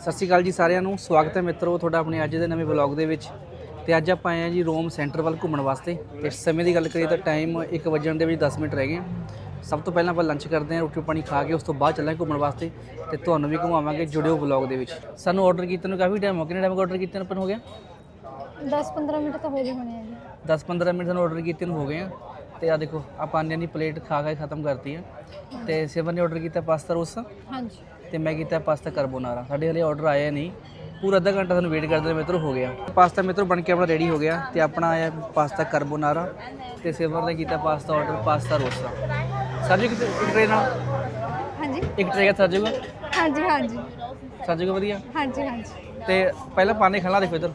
ਸਤਿ ਸ਼੍ਰੀ ਅਕਾਲ ਜੀ ਸਾਰਿਆਂ ਨੂੰ। ਸਵਾਗਤ ਹੈ ਮਿੱਤਰੋ ਤੁਹਾਡਾ ਆਪਣੇ ਅੱਜ ਦੇ ਨਵੇਂ ਵਲੌਗ ਦੇ ਵਿੱਚ। ਤੇ ਅੱਜ ਆਪਾਂ ਆਏ ਹਾਂ ਜੀ ਰੋਮ ਸੈਂਟਰ ਵੱਲ ਘੁੰਮਣ ਵਾਸਤੇ। ਤੇ ਸਮੇਂ ਦੀ ਗੱਲ ਕਰੀਏ ਤਾਂ ਟਾਈਮ 1 ਵਜਣ ਦੇ ਵਿੱਚ 10 ਮਿੰਟ ਰਹਿ ਗਏ। ਆ। ਸਭ ਤੋਂ ਪਹਿਲਾਂ ਆਪਾਂ ਲੰਚ ਕਰਦੇ ਹਾਂ ਰੋਟੀ ਪਾਣੀ ਖਾ ਕੇ ਉਸ ਤੋਂ ਬਾਅਦ ਚੱਲਾਂਗੇ ਘੁੰਮਣ ਵਾਸਤੇ। ਤੇ ਤੁਹਾਨੂੰ ਵੀ ਘੁਮਾਵਾਂਗੇ ਜੁੜਿਓ ਵਲੌਗ ਦੇ ਵਿੱਚ। ਸਾਨੂੰ ਆਰਡਰ ਕੀਤੇ ਨੂੰ ਕਾਫੀ ਟਾਈਮ ਹੋ ਗਿਆ। ਕਿੰਨੇ ਟਾਈਮ ਆਰਡਰ ਕੀਤੇ ਨੂੰ ਆਪਾਂ ਨੂੰ ਹੋ ਗਿਆ? 10-15 ਮਿੰਟ ਤਾਂ ਹੋ ਗਏ ਹੋਣੇ ਆ ਜੀ। 10-15 ਮਿੰਟ ਸਾਨੂੰ ਆਰਡਰ ਕੀਤੇ ਨੂੰ ਹੋ ਗਏ ਆ। ਤੇ ਆ ਦੇਖੋ ਆਪਾਂ ਆਂਡਿਆਂ ਦੀ ਪਲੇਟ ਖਾ ਕੇ ਖਤਮ ਕਰਤੀ ਆ। ਤੇ ਸਿਵਨ ਨੇ ਆਰਡਰ ਕੀਤਾ ਪਾਸਤਾ ਰੋਸ। ਹਾਂਜੀ। ਤੇ ਮੈਂ ਕੀਤਾ ਪਾਸਤਾ ਕਾਰਬੋਨਾਰਾ ਸਾਡੇ ਹਲੇ ਆਰਡਰ ਆਇਆ ਨਹੀਂ। ਪੂਰਾ ਅੱਧਾ ਘੰਟਾ ਸਾਨੂੰ ਵੇਟ ਕਰਦੇ ਮਿੱਤਰੋ ਹੋ ਗਿਆ। ਪਾਸਤਾ ਮਿੱਤਰੋ ਬਣ ਕੇ ਆਪਣਾ ਰੈਡੀ ਹੋ ਗਿਆ ਤੇ ਆਪਣਾ ਆਇਆ ਪਾਸਤਾ ਕਾਰਬੋਨਾਰਾ ਤੇ ਸਿਵਰ ਨੇ ਕੀਤਾ pasta order pasta rosa. Sir ji ਇੱਕ ਟ੍ਰੇ ਨਾਲ? ਹਾਂਜੀ। ਇੱਕ ਟ੍ਰੇ ਸਰ ਜੂਗਾ ਹਾਂਜੀ ਹਾਂਜੀ। ਸਰ ਜੂਗਾ ਵਧੀਆ? ਹਾਂਜੀ ਹਾਂਜੀ। ਤੇ ਪਹਿਲਾਂ ਪਾਣੀ ਖਾਣਾ ਦੇਖੋ ਇੱਧਰ।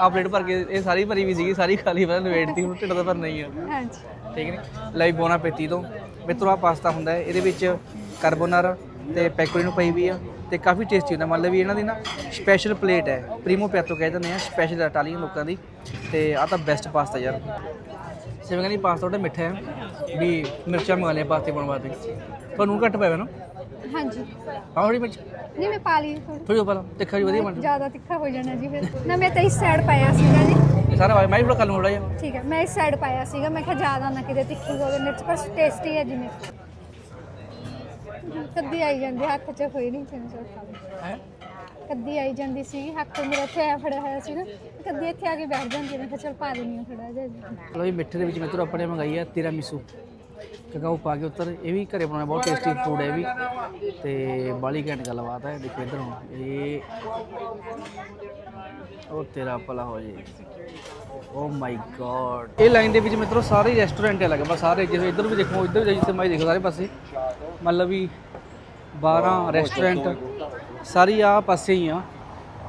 ਆ ਪਲੇਟ ਭਰ ਕੇ ਇਹ ਸਾਰੀ ਭਰੀ ਵੀ ਸੀਗੀ ਸਾਰੀ ਖਾਲੀ ਪਹਿਲਾਂ ਵੇਟ ਤੀ ਹੁਣ ਢਿੱਡ ਦਾ ਭਰ ਨਹੀਂ ਆ। ਹਾਂਜੀ। ਠੀਕ ਨੇ? ਲਈ ਬੋਨਾ ਪੇਤੀ ਤੋਂ। ਮਿੱਤਰੋ ਆ ਪਾਸਤਾ ਹੁੰਦਾ ਹੈ। ਇਹਦੇ ਵਿੱਚ ਕਾਰਬੋਨਾਰਾ ਤੇ ਪੈਕੋਰੀਨੋ ਪਈ ਵੀ ਆ ਤੇ ਕਾਫੀ ਟੇਸਟੀ ਹੁੰਦਾ। ਮਤਲਬ ਵੀ ਇਹਨਾਂ ਦੀ ਨਾ ਸਪੈਸ਼ਲ ਪਲੇਟ ਹੈ। ਪ੍ਰੀਮੋ ਪਿਆਤੋ ਕਹਿ ਦਿੰਦੇ ਆ ਸਪੈਸ਼ਲ ਇਟਾਲੀਅਨ ਲੋਕਾਂ ਦੀ। ਤੇ ਆ ਤਾਂ ਬੈਸਟ ਪਾਸਤਾ ਯਾਰ। ਸਿਵੇਂ ਕਹਿੰਦੀ ਪਾਸਤਾ ਉਹਦਾ ਮਿੱਠਾ ਹੈ। ਵੀ ਮਿਰਚਾਂ ਮੰਗਾ ਲਿਆ ਪਾਸਤੇ ਬਣਵਾ ਵਾਸਤੇ ਤੁਹਾਨੂੰ ਘੱਟ ਪਵੇ ਨਾ? ਹਾਂਜੀ। ਆਹ ਥੋੜੀ ਮਿਰਚ? ਨਹੀਂ ਮੈਂ ਪਾ ਲਈ ਥੋੜੀ ਥੋੜੀ ਉੱਪਰ ਤਿੱਖਾ ਜੀ ਵਧੀਆ ਬਣ ਜ਼ਿਆਦਾ ਤਿੱਖਾ ਹੋ ਜਾਣਾ ਜੀ ਫਿਰ। ਨਾ ਮੈਂ ਤਾਂ ਇਸ ਸਾਈਡ ਪਾਇਆ ਸੀਗਾ ਜੀ। ਸਾਰਾ ਮੈਂ ਵੀ ਥੋੜਾ ਕਰ ਲੂੰ ਥੋੜਾ ਜਿਹਾ। ਠੀਕ ਹੈ ਮੈਂ ਇਸ ਸਾਈਡ ਪਾਇਆ ਸੀਗਾ। ਮੈਂ ਕਿਹਾ ਜ਼ਿਆਦਾ ਨਾ ਕਿਤੇ ਤਿੱਖੀ ਹੋਵੇ ਮਿਰਚ ਪਰ ਟੇਸਟੀ ਹੈ ਜੀ ਮਿਰਚ। ਕੱਦੀ ਆਈ ਜਾਂਦੀ ਹੱਥ 'ਚ ਹੋਈ ਨਹੀਂ ਤਿੰਨ ਖਾ ਹੈ? ਕੱਦੀ ਆਈ ਜਾਂਦੀ ਸੀ ਹੱਥ ਮੇਰਾ ਇੱਥੇ ਐਂ ਫੜਿਆ ਹੋਇਆ ਸੀ ਨਾ। ਕੱਦੀ ਇੱਥੇ ਆ ਕੇ ਬੈਠ ਜਾਂਦੀ ਮੈਂ ਕਿਹਾ ਚਲ ਪਾ ਦਿੰਦੀ ਹਾਂ ਥੋੜਾ ਜਿਹਾ ਜੀ ਚਲੋ ਜੀ ਮਿੱਠੇ ਦੇ ਵਿੱਚ ਮਿੱਤਰੋ ਆਪਣੇ ਮੰਗਾਈ ਹੈ ਤੀਰਾ ਮਿਸੂ ਕਕਾਓ ਪਾ ਕੇ ਉੱਤਰ ਇਹ ਵੀ ਘਰੇ ਬਣਾਉਣਾ ਬਹੁਤ ਟੇਸਟੀ ਫੂਡ ਹੈ ਇਹ ਵੀ। ਤੇ ਬਾਲੀ ਘੈਂਟ ਗੱਲਬਾਤ ਹੈ ਦੇਖੋ ਇੱਧਰ ਹੁਣ ਇਹ ਉਹ ਤੇਰਾ ਭਲਾ ਹੋ ਜੇ। ਓ ਮਾਈ ਗॉड ਇਹ ਲਾਈਨ ਦੇ ਵਿੱਚ ਮਿੱਤਰੋ ਸਾਰੇ ਰੈਸਟੋਰੈਂਟ ਹੈ ਲੱਗੇ ਬਸ ਸਾਰੇ ਜਿਵੇਂ ਇੱਧਰ ਵੀ ਦੇਖੋ ਇੱਧਰ ਵੀ ਜਿੱਥੇ ਮੈਂ ਦੇਖੋ ਸਾਰੇ ਪਾਸੇ। ਮਤਲਬ ਵੀ 12 ਰੈਸਟੋਰੈਂਟ ਸਾਰੀ ਆ ਪਾਸੇ ਹੀ ਆ।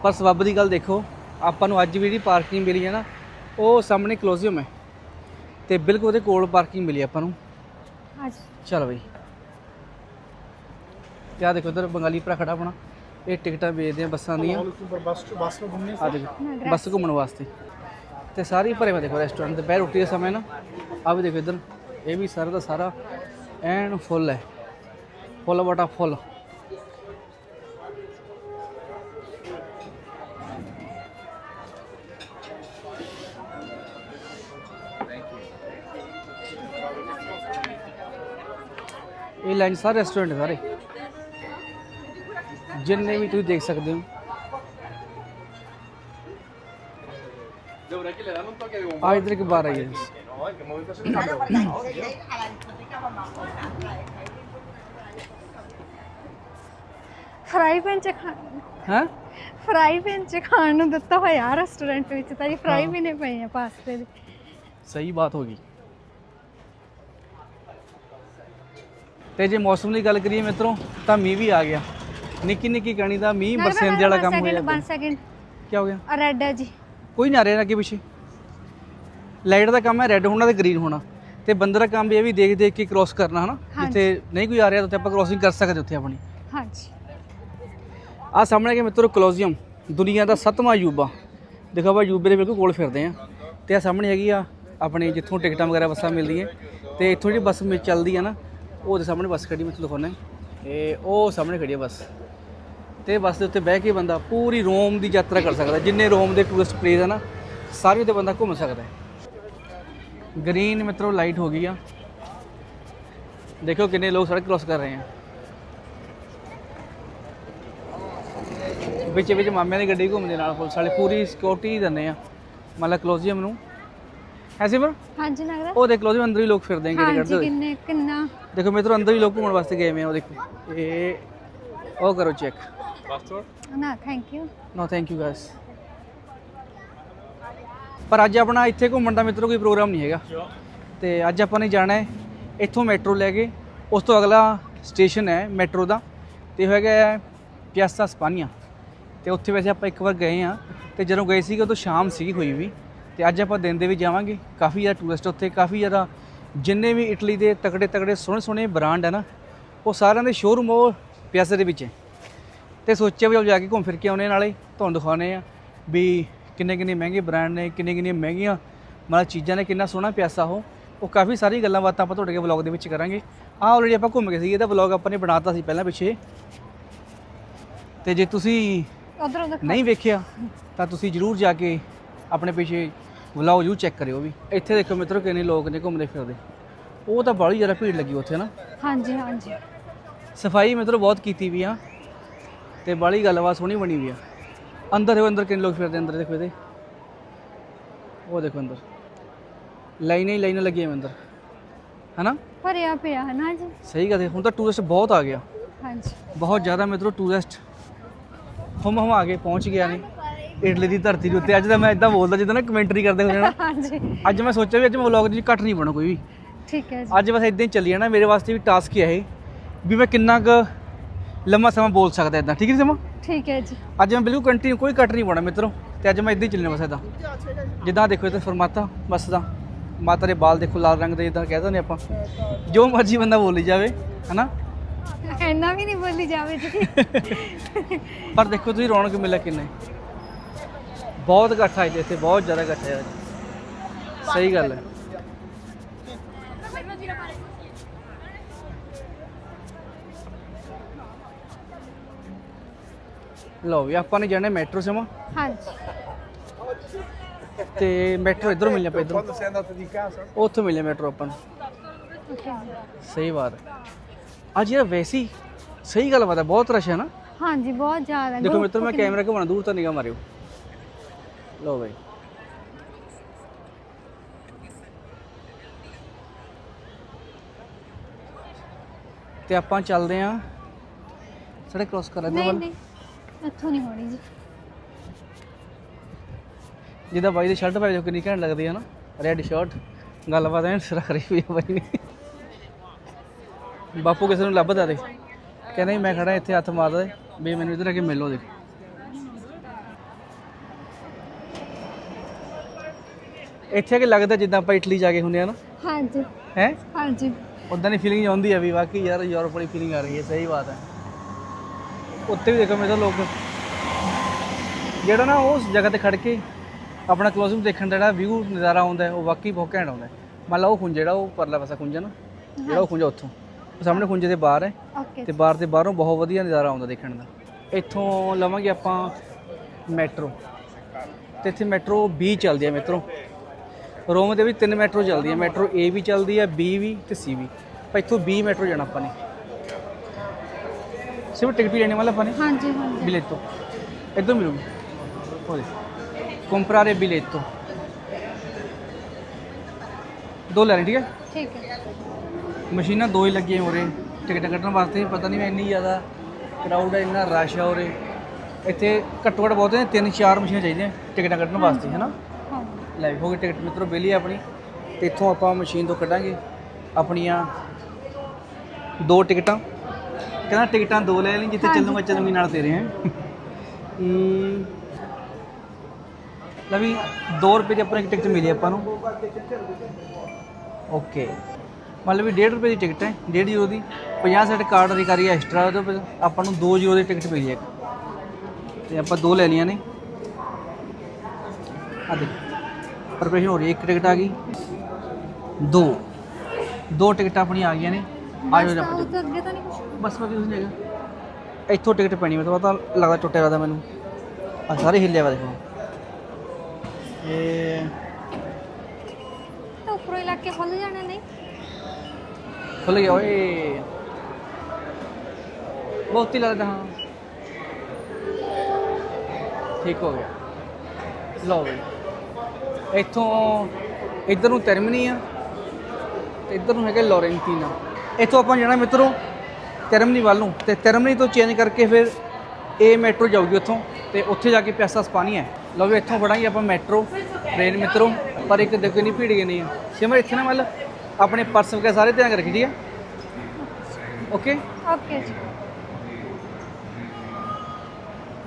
ਪਰ ਸਬੱਬ ਦੀ ਗੱਲ ਦੇਖੋ ਆਪਾਂ ਨੂੰ ਅੱਜ ਵੀ ਜਿਹੜੀ ਪਾਰਕਿੰਗ ਮਿਲੀ ਹੈ ਨਾ ਉਹ ਸਾਹਮਣੇ ਕਲੋਜ਼ੀਅਮ ਹੈ। ਤੇ ਬਿਲਕੁਲ ਉਹਦੇ ਕੋਲ ਪਾਰਕਿੰਗ ਮਿਲੀ ਆਪਾਂ ਨੂੰ। ਹਾਂਜੀ ਚਲ ਬਈ। ਕਿਆ ਦੇਖੋ ਇਧਰ ਬੰਗਾਲੀ ਭਰਾ ਖੜਾ ਆਪਣਾ ਇਹ ਟਿਕਟਾਂ ਵੇਚਦੇ ਆ ਬੱਸਾਂ ਦੀਆਂ। ਆ ਦੇਖੋ, ਬੱਸ ਘੁੰਮਣ ਵਾਸਤੇ। ਤੇ ਸਾਰੀ ਭਰੇ ਹੋਏ ਦੇਖੋ ਰੈਸਟੋਰੈਂਟ ਤੇ, ਬਹਿ ਰੋਟੀ ਦੇ ਸਮੇਂ ਨਾ। ਆ ਵੀ ਦੇਖੋ ਇਧਰ, ਇਹ ਵੀ ਸਾਰਾ ਦਾ ਸਾਰਾ ਐਨ ਫੁੱਲ ਹੈ। ਫੁੱਲ ਬਟਾ ਫੁੱਲ। ਇਹ ਲਾਈਨ ਸਾਰੇ ਰੈਸਟੋਰੈਂਟ ਸਾਰੇ। ਜਿੰਨੇ ਵੀ ਤੁਸੀਂ ਦੇਖ ਸਕਦੇ ਹੋ। ਆ ਇਧਰ ਇੱਕ ਬਾਰ ਆਈ ਹੈ। ਫਰਾਈ ਪੈਨ ਚ ਖਾ ਹਾਂ? ਫਰਾਈ ਪੈਨ ਚ ਖਾਣ ਨੂੰ ਦਿੱਤਾ ਹੋਇਆ ਰੈਸਟੋਰੈਂਟ ਵਿੱਚ ਤਾਂ ਇਹ ਫਰਾਈ ਵੀ ਨੇ ਪਏ ਆ ਪਾਸਤੇ ਦੇ। ਸਹੀ ਬਾਤ ਹੋ ਗਈ। ਤੇ ਜੇ ਮੌਸਮ ਦੀ ਗੱਲ ਕਰੀਏ ਮਿੱਤਰੋ ਤਾਂ ਮੀਂਹ ਵੀ ਆ ਗਿਆ। ਨਿੱਕੀ ਨਿੱਕੀ ਕਣੀ ਦਾ ਮੀਂਹ ਬਰਸੇਂਦੇ ਵਾਲਾ ਕੰਮ ਹੋ ਜਾਂਦਾ। 1 ਸੈਕਿੰਡ ਕੀ ਹੋ ਗਿਆ? ਆ ਰੈੱਡ ਹੈ ਜੀ। ਕੋਈ ਨਾ ਰਿਹਾ ਅੱਗੇ ਪਿੱਛੇ। ਲਾਈਟ ਦਾ ਕੰਮ ਹੈ ਰੈੱਡ ਹੋਣਾ ਤੇ ਗ੍ਰੀਨ ਹੋਣਾ। ਤੇ ਬੰਦੇ ਦਾ ਕੰਮ ਵੀ ਇਹ ਵੀ ਦੇਖ ਦੇਖ ਕੇ ਕ੍ਰੋਸ ਕਰਨਾ ਹਨਾ? ਜਿੱਥੇ ਨਹੀਂ ਕੋਈ ਆ ਰਿਹਾ ਤਾਂ ਉੱਥੇ ਆਪਾਂ ਕ੍ਰੋਸਿੰਗ ਕਰ ਸਕਦੇ ਉੱਥੇ ਆਪਣੀ। ਹਾਂਜੀ। ਆ ਸਾਹਮਣੇ ਕਿ ਮਿੱਤਰੋ ਕਲੋਜ਼ੀਅਮ ਦੁਨੀਆ ਦਾ ਸੱਤਵਾਂ ਅਜੂਬਾ ਦੇਖੋ ਆਪਾਂ ਅਜੂਬੇ ਦੇ ਬਿਲਕੁਲ ਕੋਲ ਫਿਰਦੇ ਆ ਤੇ ਆ ਸਾਹਮਣੇ ਹੈਗੀ ਆ ਆਪਣੇ ਜਿੱਥੋਂ ਟਿਕਟਾਂ ਵਗੈਰਾ ਬੱਸਾਂ ਮਿਲਦੀਆਂ। ਤੇ ਇੱਥੋਂ ਜਿਹੜੀ ਬੱਸ ਚੱਲਦੀ ਆ ਨਾ ਉਹਦੇ ਸਾਹਮਣੇ ਬੱਸ ਖੜੀ ਮੈਂ ਤੁਹਾਨੂੰ ਦਿਖਾਉਣਾ ਤੇ ਉਹ ਸਾਹਮਣੇ ਖੜੀ ਆ ਬੱਸ। ਤੇ ਬੱਸ ਦੇ ਉੱਤੇ ਬਹਿ ਕੇ ਬੰਦਾ ਪੂਰੀ ਰੋਮ ਦੀ ਯਾਤਰਾ ਕਰ ਸਕਦਾ ਜਿੰਨੇ ਰੋਮ ਦੇ ਟੂਰਿਸਟ ਪਲੇਸ ਆ ਨਾ ਸਾਰੇ ਤੇ ਬੰਦਾ ਘੁੰਮ ਸਕਦਾ ਹੈ। ਗ੍ਰੀਨ ਮਿੱਤਰੋ ਲਾਈਟ ਹੋ ਗਈ ਆ। ਦੇਖੋ ਕਿੰਨੇ ਲੋਕ ਸੜਕ ਕ੍ਰੋਸ ਕਰ ਰਹੇ ਆ। ਵਿੱਚ ਵਿੱਚ ਮਾਮਿਆਂ ਦੀ ਗੱਡੀ ਘੁੰਮਦੇ ਨਾਲ ਪੁਲਿਸ ਵਾਲੇ ਪੂਰੀ ਸਿਕਿਉਰਿਟੀ ਦਿੰਦੇ ਆ। ਮਤਲਬ ਕਲੋਜ਼ੀਅਮ ਨੂੰ। ਐਸੇ ਪਰ ਹਾਂਜੀ ਲੱਗਦਾ ਉਹ ਦੇਖ ਕਲੋਜ਼ੀਅਮ ਅੰਦਰ ਹੀ ਲੋਕ ਫਿਰਦੇ ਆ ਗੇੜੇ ਕੱਢਦੇ ਹਾਂਜੀ ਕਿੰਨੇ ਕਿੰਨਾ। ਦੇਖੋ ਮਿੱਤਰੋ ਅੰਦਰ ਹੀ ਲੋਕ ਘੁੰਮਣ ਵਾਸਤੇ ਗਏ ਆ ਉਹ ਦੇਖੋ। ਇਹ ਉਹ ਕਰੋ ਚੈੱਕ ਨਾ thank you no thank you guys ਪਰ ਅੱਜ ਆਪਣਾ ਇੱਥੇ ਘੁੰਮਣ ਦਾ ਮਿੱਤਰੋ ਕੋਈ ਪ੍ਰੋਗਰਾਮ ਨਹੀਂ ਹੈਗਾ। ਤੇ ਅੱਜ ਆਪਾਂ ਨੇ ਜਾਣਾ ਹੈ ਇੱਥੋਂ ਮੈਟਰੋ ਲੈ ਕੇ। ਉਸ ਤੋਂ ਅਗਲਾ ਸਟੇਸ਼ਨ ਹੈ ਮੈਟਰੋ ਦਾ। ਤੇ ਉਹ ਹੈਗਾ ਹੈ ਪਿਆਸਾ ਸਪਾਨੀਆ। ਤੇ ਉੱਥੇ ਵੈਸੇ ਆਪਾਂ ਇੱਕ ਵਾਰ ਗਏ ਆ ਤੇ ਜਦੋਂ ਗਏ ਸੀਗੇ ਉਦੋਂ ਸ਼ਾਮ ਸੀਗੀ ਹੋਈ ਵੀ। ਤੇ ਅੱਜ ਆਪਾਂ ਦਿਨ ਦੇ ਵੀ ਜਾਵਾਂਗੇ। ਕਾਫੀ ਜ਼ਿਆਦਾ ਟੂਰਿਸਟ ਉੱਥੇ ਕਾਫੀ ਜ਼ਿਆਦਾ ਜਿੰਨੇ ਵੀ ਇਟਲੀ ਦੇ ਤਕੜੇ ਤਕੜੇ ਸੋਹਣੇ ਸੋਹਣੇ ਬ੍ਰਾਂਡ ਹੈ ਨਾ ਉਹ ਸਾਰਿਆਂ ਦੇ ਸ਼ੋਰੂਮ ਉਹ ਪਿਆਸੇ ਦੇ ਵਿੱਚ ਹੈ। ਤੇ ਸੋਚਿਆ ਵੀ ਜਾ ਕੇ ਘੁੰਮ ਫਿਰ ਕੇ ਆਉਣੇ ਨਾਲੇ ਤੁਹਾਨੂੰ ਦਿਖਾਉਣੇ ਆ ਵੀ ਕਿੰਨੇ ਕਿੰਨੇ ਮਹਿੰਗੇ ਬ੍ਰਾਂਡ ਨੇ ਕਿੰਨੇ ਕਿੰਨੀਆਂ ਮਹਿੰਗੀਆਂ ਮਤਲਬ ਚੀਜ਼ਾਂ ਨੇ ਕਿੰਨਾ ਸੋਹਣਾ ਪਿਆਸਾ ਉਹ। ਉਹ ਕਾਫੀ ਸਾਰੀ ਗੱਲਾਂ ਬਾਤਾਂ ਆਪਾਂ ਤੁਹਾਡੇ ਵਲੌਗ ਦੇ ਵਿੱਚ ਕਰਾਂਗੇ। ਆਹ ਆਲਰੇਡੀ ਆਪਾਂ ਘੁੰਮ ਗਏ ਸੀ ਇਹਦਾ ਵਲੌਗ ਆਪਾਂ ਨੇ ਬਣਾਤਾ ਸੀ ਪਹਿਲਾਂ ਪਿੱਛੇ। ਤੇ ਜੇ ਤੁਸੀਂ ਉਧਰ ਨਹੀਂ ਵੇਖਿਆ ਤਾਂ ਤੁਸੀਂ ਜਰੂਰ ਜਾ ਕੇ ਆਪਣੇ ਪਿੱਛੇ ਵਲੌਗ ਜੂ ਚੈੱਕ ਕਰਿਓ ਵੀ। ਇੱਥੇ ਦੇਖੋ ਮਿੱਤਰੋ ਕਿੰਨੇ ਲੋਕ ਨੇ ਘੁੰਮਦੇ ਫਿਰਦੇ। ਉਹ ਤਾਂ ਬੜੀ ਜ਼ਿਆਦਾ ਭੀੜ ਲੱਗੀ ਉੱਥੇ ਨਾ। ਹਾਂਜੀ ਹਾਂਜੀ। ਸਫ਼ਾਈ ਮਿੱਤਰੋ ਬਹੁਤ ਕੀਤੀ ਵੀ ਆ। ਤੇ ਬੜੀ ਗੱਲਬਾਤ ਸੋਹਣੀ ਬਣੀ ਵੀ ਆ। ਅੰਦਰ ਦੇਖੋ ਅੰਦਰ ਕਿੰਨੇ ਲੋਕ ਫਿਰਦੇ ਅੰਦਰ ਦੇਖੋ ਇਹਦੇ। ਉਹ ਦੇਖੋ ਅੰਦਰ। ਲਾਈਨਾਂ ਹੀ ਲਾਈਨਾਂ ਲੱਗੀਆਂ ਅੰਦਰ। ਹਨਾ? ਭਰਿਆ ਪਿਆ ਹੈ ਨਾ ਜੀ ਸਹੀ ਗੱਲ ਹੈ ਹੁਣ ਤਾਂ ਟੂਰਿਸਟ ਬਹੁਤ ਆ ਗਿਆ। ਹਾਂਜੀ। ਬਹੁਤ ਜ਼ਿਆਦਾ ਮਿੱਤਰੋ ਟੂਰਿਸਟ ਹਮ ਹਮ ਆ ਕੇ ਪਹੁੰਚ ਗਿਆ ਨੇ। ਇਟਲੀ ਦੀ ਧਰਤੀ ਦੇ ਉੱਤੇ। ਅੱਜ ਤਾਂ ਮੈਂ ਇਦਾਂ ਬੋਲਦਾ ਜਿੱਦਾਂ ਨਾ ਕਮੈਂਟਰੀ ਕਰਦੇ ਹੁੰਦੇ ਨਾ। ਹਾਂਜੀ। ਅੱਜ ਮੈਂ ਸੋਚਿਆ ਵੀ ਅੱਜ ਮੈਂ ਵਲੌਗ ਦੀ ਘੱਟ ਨਹੀਂ ਬਣਾ ਕੋਈ ਵੀ। ਠੀਕ ਹੈ ਜੀ। ਅੱਜ ਬਸ ਇਦਾਂ ਹੀ ਚੱਲੀ ਜਾਣਾ। ਮੇਰੇ ਵਾਸਤੇ ਵੀ ਟਾਸਕ ਹੀ ਹੈ ਇਹ। ਵੀ ਮੈਂ ਕਿੰਨਾ ਕੁ ਲੰਮਾ ਸਮਾਂ ਬੋਲ ਸਕਦਾ ਇਦਾਂ ਠੀਕ ਹੈ ਸਮਾਂ ਠੀਕ ਹੈ ਜੀ। ਅੱਜ ਮੈਂ ਬਿਲਕੁਲ ਕੰਟੀਨਿਊ ਕੋਈ ਕੱਟ ਨਹੀਂ ਪਾਉਣਾ ਮਿੱਤਰੋ। ਤੇ ਅੱਜ ਮੈਂ ਇਦਾਂ ਹੀ ਚੱਲਣਾ ਬਸ ਇਦਾਂ ਜਿੱਦਾਂ ਦੇਖੋ ਇਹ ਤਾਂ ਫਰਮਾਤਾ ਬਸ ਦਾ ਮਾਤਾ ਦੇ ਬਾਲ ਦੇਖੋ ਲਾਲ ਰੰਗ ਦੇ ਇਦਾਂ ਕਹਿ ਦਿੰਦੇ ਆਪਾਂ। ਜੋ ਮਰਜ਼ੀ ਬੰਦਾ ਬੋਲੀ ਜਾਵੇ ਹਨਾ? ਇੰਨਾ ਵੀ ਨਹੀਂ ਬੋਲੀ ਜਾਵੇ ਜੀ। ਪਰ ਦੇਖੋ ਤੁਸੀਂ ਰੌਣਕ ਮੇਲਾ ਕਿੰਨਾ ਬਹੁਤ ਇਕੱਠ ਆਏ ਇੱਥੇ ਬਹੁਤ ਜ਼ਿਆਦਾ ਇਕੱਠ ਹੈ ਸਹੀ ਗੱਲ ਹੈ। ਲਓ ਵੀ ਆਪਾਂ ਨੇ ਜਾਣਾ ਮੈਟਰੋ ਸੇਵਾ ਹਾਂਜੀ। ਤੇ ਮੈਟਰੋ ਇਧਰੋਂ ਮਿਲਣਾ ਪਈ ਇਧਰੋਂ? ਉੱਥੋਂ ਮਿਲਿਆ ਮੈਟਰੋ ਆਪਾਂ ਨੂੰ। ਸਹੀ ਬਾਤ। ਹੈ ਅੱਜ ਯਾਰ ਵੈਸੀ ਸਹੀ ਗੱਲ ਬਾਤ ਹੈ ਬਹੁਤ ਰਸ਼ ਹੈ ਨਾ। ਹਾਂਜੀ ਬਹੁਤ ਜ਼ਿਆਦਾ। ਦੇਖੋ ਮਿੱਤਰ ਮੈਂ ਕੈਮਰਾ ਘੁਮਾਉਣਾ ਦੂਰ ਤਾਂ ਨਿਗਾਹ ਮਾਰਿਓ। ਲਓ ਬਾਈ। ਤੇ ਆਪਾਂ ਚੱਲਦੇ ਆਂ ਸੜਕ ਕ੍ਰੋਸ ਕਰ ਰਹੇ ਨਹੀਂ ਵੱਲ ਨਹੀਂ। ਇੱਥੋਂ ਨਹੀਂ ਹੋਣੀ ਜੀ। ਜਿਹਦਾ ਬਾਈ ਦੀ ਸ਼ਰਟ ਪਾਈ ਜੋ ਕਿੰਨੀ ਘੈਂਟ ਲੱਗਦੀ ਹੈ ਨਾ ਰੈੱਡ ਸ਼ਰਟ ਗੱਲਬਾਤ ਐਨ ਸਿਰ ਕਰੀ ਹੋਈ ਆ ਬਾਈ ਨੇ। ਬਾਪੂ ਕਿਸੇ ਨੂੰ ਲੱਭਦਾ ਦੇ ਕਹਿੰਦਾ ਜੀ ਮੈਂ ਖੜਾ ਇੱਥੇ ਹੱਥ ਮਾਰਦਾ ਵੀ ਮੈਨੂੰ ਇਧਰ ਆ ਕੇ ਮਿਲੋ ਦੇ ਇੱਥੇ ਆ ਕੇ ਲੱਗਦਾ ਜਿੱਦਾਂ ਆਪਾਂ ਇਟਲੀ ਜਾ ਕੇ ਹੁੰਦੇ ਆ ਨਾ। ਹਾਂਜੀ। ਹੈ? ਹਾਂਜੀ। ਉਦਾਂ ਦੀ ਫੀਲਿੰਗ ਆਉਂਦੀ ਆ ਵੀ ਵਾਕਈ ਯਾਰ ਯੂਰਪ ਵਾਲੀ ਫੀਲਿੰਗ ਆ ਰਹੀ ਹੈ ਸਹੀ ਬਾਤ ਹੈ। ਉੱਤੇ ਵੀ ਦੇਖੋ ਮੇਰੇ ਤਾਂ ਲੋਕ। ਜਿਹੜਾ ਨਾ ਉਸ ਜਗ੍ਹਾ ਤੇ ਖੜ ਕੇ ਆਪਣਾ ਕਲੋਜ਼ਿੰਗ ਦੇਖਣ ਦਾ ਜਿਹੜਾ ਵਿਊ ਨਜ਼ਾਰਾ ਆਉਂਦਾ ਉਹ ਵਾਕਈ ਬਹੁਤ ਘੈਂਟ ਆਉਂਦਾ। ਮੰਨ ਲਾ ਉਹ ਖੁੰਝ ਜਿਹੜਾ ਉਹ ਪਰਲਾ ਪਾਸਾ ਖੁੰਝਾ ਨਾ ਜਿਹੜਾ ਉਹ ਖੁੰਝਾ ਉੱਥੋਂ। ਉਹ ਸਾਹਮਣੇ ਖੁੰਝੇ ਦੇ ਬਾਹਰ ਹੈ ਤੇ ਬਾਹਰ ਤੇ ਬਾਹਰੋਂ ਬਹੁਤ ਵਧੀਆ ਨਜ਼ਾਰਾ ਆਉਂਦਾ ਦੇਖਣ ਦਾ। ਇੱਥੋਂ ਲਵਾਂਗੇ ਆਪਾਂ ਮੈਟਰੋ। ਤੇ ਇੱਥੇ ਮੈਟਰੋ B ਚੱਲਦੀ ਹੈ ਮੈਟਰੋ। ਰੋਮ ਦੇ ਵੀ ਤਿੰਨ ਮੈਟਰੋ ਚੱਲਦੀਆਂ ਮੈਟਰੋ A ਵੀ ਚੱਲਦੀ ਹੈ B ਵੀ ਤੇ C ਵੀ। ਆਪਾਂ ਇੱਥੋਂ B ਮੈਟਰੋ ਜਾਣਾ ਆਪਾਂ ਨੇ। ਸਿਰਫ ਟਿਕਟ ਹੀ ਲੈਣੇ ਵਾਲਾ ਆਪਾਂ ਨੇ ਹਾਂਜੀ ਹਾਂਜੀ ਬਿਲੇਟੋ ਇੱਧਰ ਮਿਲੂਗੀ ਉਹ ਦੇ comprare biglietto ਦੋ ਲੈਣੇ ਠੀਕ ਹੈ ਠੀਕ ਹੈ ਮਸ਼ੀਨਾਂ ਦੋ ਹੀ ਲੱਗੀਆਂ ਹੋ ਰਹੇ ਟਿਕਟ ਕੱਟਣ ਵਾਸਤੇ ਪਤਾ ਨਹੀਂ ਇੰਨੀ ਜ਼ਿਆਦਾ ਕਰਾਊਡ ਹੈ ਇੰਨਾ ਰਸ਼ ਆ ਉਰੇ ਇੱਥੇ ਘੱਟੋ ਘੱਟ ਬਹੁਤ ਨੇ ਤਿੰਨ ਚਾਰ ਮਸ਼ੀਨਾਂ ਚਾਹੀਦੀਆਂ ਟਿਕਟਾਂ ਕੱਟਣ ਵਾਸਤੇ ਹੈ ਨਾ ਹਾਂ ਲੈ ਵੀ ਹੋ ਗਈ ਟਿਕਟ ਮਿੱਤਰੋ ਬੇਲੀ ਆਪਣੀ ਤੇ ਇੱਥੋਂ ਆਪਾਂ ਮਸ਼ੀਨ ਤੋਂ ਕੱਢਾਂਗੇ ਆਪਣੀਆਂ ਦੋ ਟਿਕਟਾਂ ਕਹਿੰਦਾ ਟਿਕਟਾਂ ਦੋ ਲੈ ਲਈ ਜਿੱਥੇ। ਚੱਲੂਗਾ ਚੱਲੂਗੀ ਨਾਲ ਤੇਰੇ ਹੈ। ਲੈ ਵੀ 2 ਰੁਪਏ ਦੀ ਆਪਣੀ ਇੱਕ ਟਿਕਟ ਮਿਲੀ ਆਪਾਂ ਨੂੰ। ਓਕੇ। ਮਤਲਬ ਵੀ 1.5 ਰੁਪਏ ਦੀ ਟਿਕਟ ਹੈ 1.5 ਯੂਰੋ ਦੀ। 50 ਸੈਟ ਕਾਰਡ ਦੀ ਕਰੀ ਐਕਸਟਰਾ ਉਹਦੇ ਆਪਾਂ ਨੂੰ 2 ਯੂਰੋ ਦੀ ਟਿਕਟ ਮਿਲੀ ਹੈ। ਤੇ ਆਪਾਂ ਦੋ ਲੈ ਲਈਆਂ ਨੇ। ਆ ਦੇਖ ਪ੍ਰੈਪਰੇਸ਼ਨ ਹੋ ਰਹੀ ਹੈ ਇੱਕ ਟਿਕਟ ਆ ਗਈ। ਦੋ। ਦੋ ਟਿਕਟਾਂ ਆਪਣੀਆਂ ਆ ਗਈਆਂ ਨੇ। ਆ ਜਾਓ ਬਸ ਆਪਾਂ ਅੱਗੇ ਤਾਂ ਨਹੀਂ ਕੁਛ ਬਸ ਨਹੀਂ ਹੈਗਾ। ਇੱਥੋਂ ਟਿਕਟ ਪੈਣੀ ਮੈਨੂੰ ਪਤਾ ਲੱਗਦਾ ਟੁੱਟਿਆ ਲੱਗਦਾ ਮੈਨੂੰ। ਆ ਸਾਰੇ ਹਿੱਲਿਆ ਵਾ ਦੇਖੋ। ਇਹ ਤਾਂ ਉੱਪਰੋਂ ਇਲਾਕੇ ਖੁੱਲ ਜਾਣਾ ਨਹੀਂ? ਖੁੱਲ ਗਿਆ ਓਏ। ਬਹੁਤ ਹੀ ਲੱਗਦਾ ਹਾਂ। ਠੀਕ ਹੋ ਗਿਆ। ਲਓ ਬਈ। ਇੱਥੋਂ ਇੱਧਰ ਨੂੰ ਟਰਮਨੀ ਆ ਤੇ ਇੱਧਰ ਨੂੰ ਹੈਗਾ ਲੋਰੈਂਟੀਨਾ। ਇੱਥੋਂ ਆਪਾਂ ਜਾਣਾ ਮਿੱਤਰੋ। ਟਰਮਨੀ ਵੱਲ ਨੂੰ ਤੇ ਟਰਮਨੀ ਤੋਂ ਚੇਂਜ ਕਰਕੇ ਫਿਰ ਇਹ ਮੈਟਰੋ ਜਾਊਗੀ ਉੱਥੋਂ ਤੇ ਉੱਥੇ ਜਾ ਕੇ ਪਿਆਸਾ ਸਪਾਨੀਆ ਹੈ। ਲਓ ਵੀ ਇੱਥੋਂ ਫੜਾਂਗੇ ਆਪਾਂ ਮੈਟਰੋ ਟ੍ਰੇਨ ਮਿੱਤਰੋ ਪਰ ਇੱਕ ਦੇਖੋ ਨਹੀਂ ਭੀੜ ਗਈ ਨਹੀਂ ਆ। ਸਿਮਰ ਇੱਥੇ ਨਾ ਮਤਲਬ ਆਪਣੇ ਪਰਸ ਵਗੈਰਾ ਸਾਰੇ ਧਿਆਨ ਰੱਖੀ ਠੀਕ ਹੈ ਓਕੇ ਓਕੇ ਜੀ।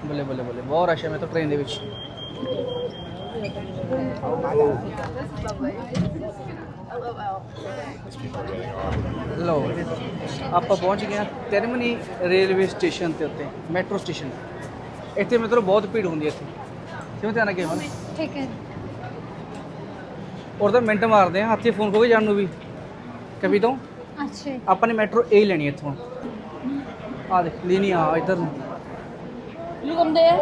ਬੱਲੇ ਬੱਲੇ ਬੱਲੇ ਬਹੁਤ ਰਸ਼ ਹੈ ਮੈਂ ਤਾਂ ਟ੍ਰੇਨ ਦੇ ਵਿੱਚ। ਲੋ ਆਪਾਂ ਪਹੁੰਚ ਗਏ ਹਾਂ ਟਰਮਨੀ ਰੇਲਵੇ ਸਟੇਸ਼ਨ ਤੇ ਉੱਤੇ ਮੈਟਰੋ ਸਟੇਸ਼ਨ। ਇੱਥੇ ਮਤਲਬ ਬਹੁਤ ਭੀੜ ਹੁੰਦੀ ਹੈ ਇੱਥੇ। ਕਿਉਂ ਧਿਆਨ ਰੱਖਿਓ ਮਨ ਠੀਕ ਹੈ। ਔਰ ਤਾਂ ਮਿੰਟ ਮਾਰਦੇ ਆ ਹੱਥੇ ਫੋਨ ਖੋ ਕੇ ਜਾਣ ਨੂੰ ਵੀ। ਕਵੀ ਤੋਂ? ਅੱਛਾ। ਆਪਾਂ ਨੇ ਮੈਟਰੋ ਏ ਲੈਣੀ ਇੱਥੋਂ। ਆ ਦੇਖ ਲੈਣੀ ਆ ਇੱਧਰ ਨੂੰ। ਲੁਕਮਦੇ ਆ।